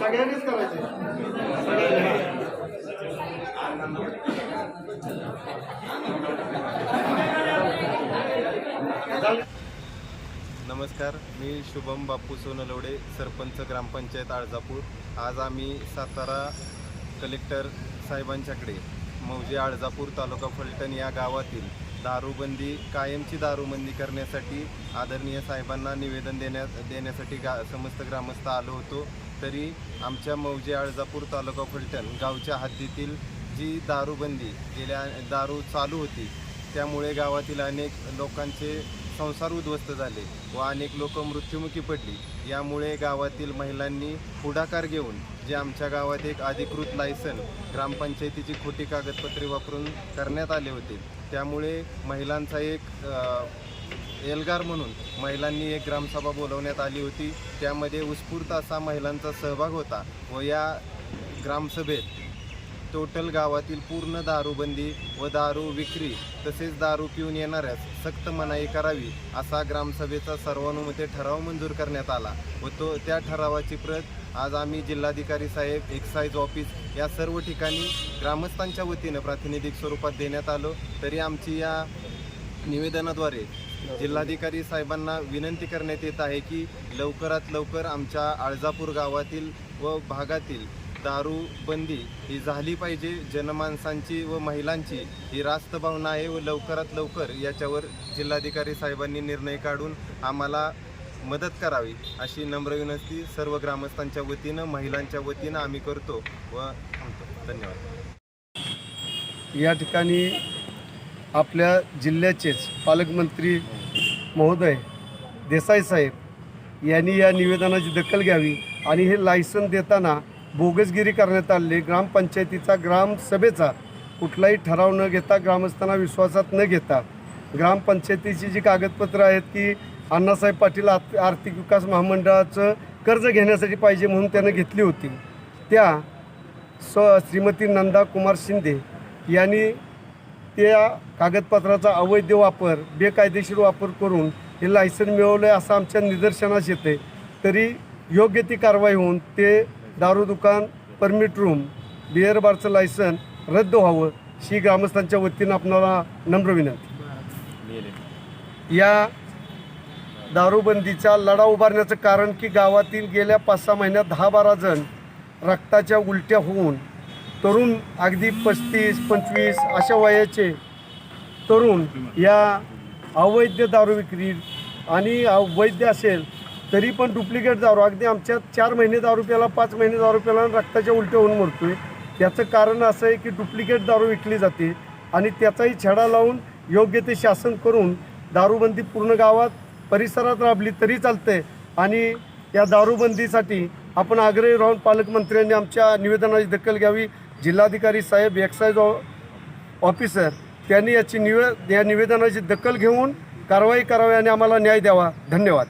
सगळ्यांनीच करायचे. नमस्कार मी शुभम बापू सोनलवडे सरपंच ग्रामपंचायत आळजापूर. आज आम्ही सातारा कलेक्टर साहेबांच्याकडे मौजे आळजापूर तालुका फलटण या गावातील दारूबंदी कायमची दारूबंदी करण्यासाठी आदरणीय साहेबांना निवेदन देण्या देण्यासाठी गा समस्त ग्रामस्थ आलो होतो. तरी आमच्या मौजे आळजापूर तालुका फलटण गावच्या हद्दीतील जी दारूबंदी गेल्या दारू चालू होती त्यामुळे गावातील अनेक लोकांचे संसार उद्ध्वस्त झाले व अनेक लोक मृत्युमुखी पडली. यामुळे गावातील महिलांनी पुढाकार घेऊन जे आमच्या गावात एक अधिकृत लायसन ग्रामपंचायतीची खोटी कागदपत्रे वापरून करण्यात आले होते. त्यामुळे महिलांचा एक एल्गार म्हणून महिलांनी एक ग्रामसभा बोलवण्यात आली होती. त्यामध्ये उत्स्फूर्त असा महिलांचा सहभाग होता व या ग्रामसभेत टोटल गावातील पूर्ण दारूबंदी व दारू विक्री तसेच दारू पिऊन येणाऱ्यास सक्त मनाई करावी असा ग्रामसभेचा सर्वानुमते ठराव मंजूर करण्यात आला व तो त्या ठरावाची प्रत आज आम्ही जिल्हाधिकारी साहेब एक्साईज ऑफिस या सर्व ठिकाणी ग्रामस्थांच्या वतीनं प्रातिनिधिक स्वरूपात देण्यात आलो. तरी आमची या निवेदनाद्वारे जिल्हाधिकारी साहेबांना विनंती करण्यात येत आहे की लवकरात लवकर आमच्या आळजापूर गावातील व भागातील दारू बंदी ही झाली पाहिजे. जनमानसांची व महिलांची ही रास्त भावना आहे व लवकरात लवकर याच्यावर जिल्हाधिकारी साहेबांनी निर्णय काढून आम्हाला मदत करावी अशी नम्र विनंती सर्व ग्रामस्थांच्या वतीनं महिलांच्या वतीनं आम्ही करतो व थांबतो. धन्यवाद. या ठिकाणी आपल्या जिल्ह्याचेच पालकमंत्री महोदय देसाई साहेब यांनी या निवेदनाची दखल घ्यावी आणि हे लायसन देताना बोगसगिरी करण्यात आलेली ग्रामपंचायतीचा ग्रामसभेचा कुठलाही ठराव न घेता ग्रामस्थांना विश्वासात न घेता ग्रामपंचायतीची जी कागदपत्रं आहेत की अण्णासाहेब पाटील आर्थ आर्थिक विकास महामंडळाचं कर्ज घेण्यासाठी पाहिजे म्हणून त्यानं घेतली होती. त्या स श्रीमती नंदा कुमार शिंदे यांनी त्या कागदपत्राचा अवैध वापर बेकायदेशीर वापर करून हे लायसन मिळवलं आहे असं आमच्या निदर्शनास येते तरी योग्य ती कारवाई होऊन ते दारू दुकान परमिट रूम बिअर बारचं लायसन रद्द व्हावं ही ग्रामस्थांच्या वतीनं आपणाला नम्र विनंती. या दारूबंदीचा लढा उभारण्याचं कारण की गावातील गेल्या पाच सहा महिन्यात दहा बारा जण रक्ताच्या उलट्या होऊन तरुण अगदी पस्तीस पंचवीस अशा वयाचे तरुण या अवैध दारू विक्री आणि अवैध असेल तरी पण डुप्लिकेट दारू. अगदी आमच्या चार महिने दारू प्याला पाच महिने दारू प्याला रक्ताच्या उलट्या होऊन मरतोय. त्याचं कारण असं आहे की डुप्लिकेट दारू विकली जाते आणि त्याचाही छडा लावून योग्य ते शासन करून दारूबंदी पूर्ण गावात परिसरात राबली तरी चालते आणि या दारूबंदीसाठी आपण आग्रही राहून पालकमंत्र्यांनी आमच्या निवेदनाची दखल घ्यावी. जिल्हाधिकारी साहेब एक्साईज ऑफिसर त्यांनी याची निवे या निवेदनाची दखल घेऊन कारवाई करावी आणि आम्हाला न्याय द्यावा. धन्यवाद.